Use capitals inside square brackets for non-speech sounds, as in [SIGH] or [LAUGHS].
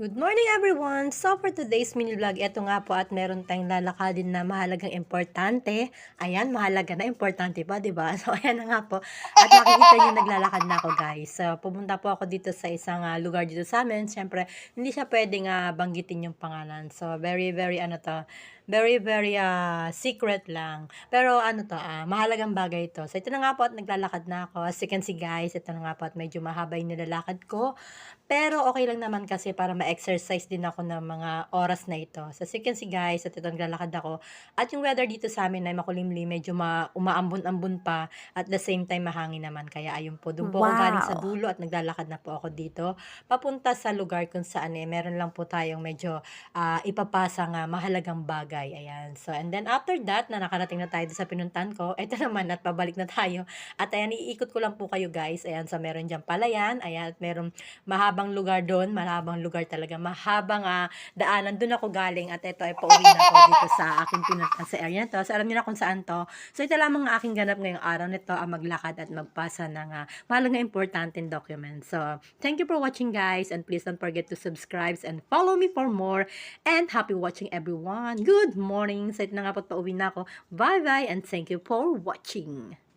Good morning everyone! So for today's mini vlog, eto nga po at meron tayong lalakadin na mahalagang importante. Ayan, mahalaga na importante pa, ba? [LAUGHS] So ayan na nga po. At makikita niyo naglalakad na ako guys. So pumunta po ako dito sa isang ah, lugar dito sa amin. Siyempre, hindi siya pwedeng ah, banggitin yung pangalan. So very very ano to, very very ah, secret lang. Pero ano to, ah, mahalagang bagay ito. So ito na nga po at naglalakad na ako. As you can see guys, ito na nga po at medyo mahaba yung nilalakad ko. Pero okay lang naman kasi para ma-exercise din ako ng mga oras na ito. So as you can see guys, at ito naglalakad ako. At yung weather dito sa amin ay makulimlim, medyo ma umaambon-ambon pa. At the same time mahangin naman. Kaya ayun po, doon po ako galing sa Wow. dulo at naglalakad na po ako dito. Papunta sa lugar kung saan eh, meron lang po tayong medyo ah, ipapasa nga mahalagang bagay. Ayan. So and then after that, na nakarating na tayo sa pinuntan ko, eto [LAUGHS] naman at pabalik na tayo. At ayan, iikot ko lang po kayo guys. Ayan, so meron dyan palayan. Ayan, at meron mahabang lugar doon, mahabang lugar talaga, mahabang ah, daanan. Doon ako galing at ito ay pauwi na ako dito sa aking pinuntan sa area na to. So alam niyo na kung saan to. So ito lamang ang aking ganap ngayong araw nito ang maglakad at magpasa ng uh, mahalagang importanteng documents. So thank you for watching guys and please don't forget to subscribe and follow me for more and happy watching everyone. Good morning. So ito na nga po pauwi na ako. Bye bye and thank you for watching.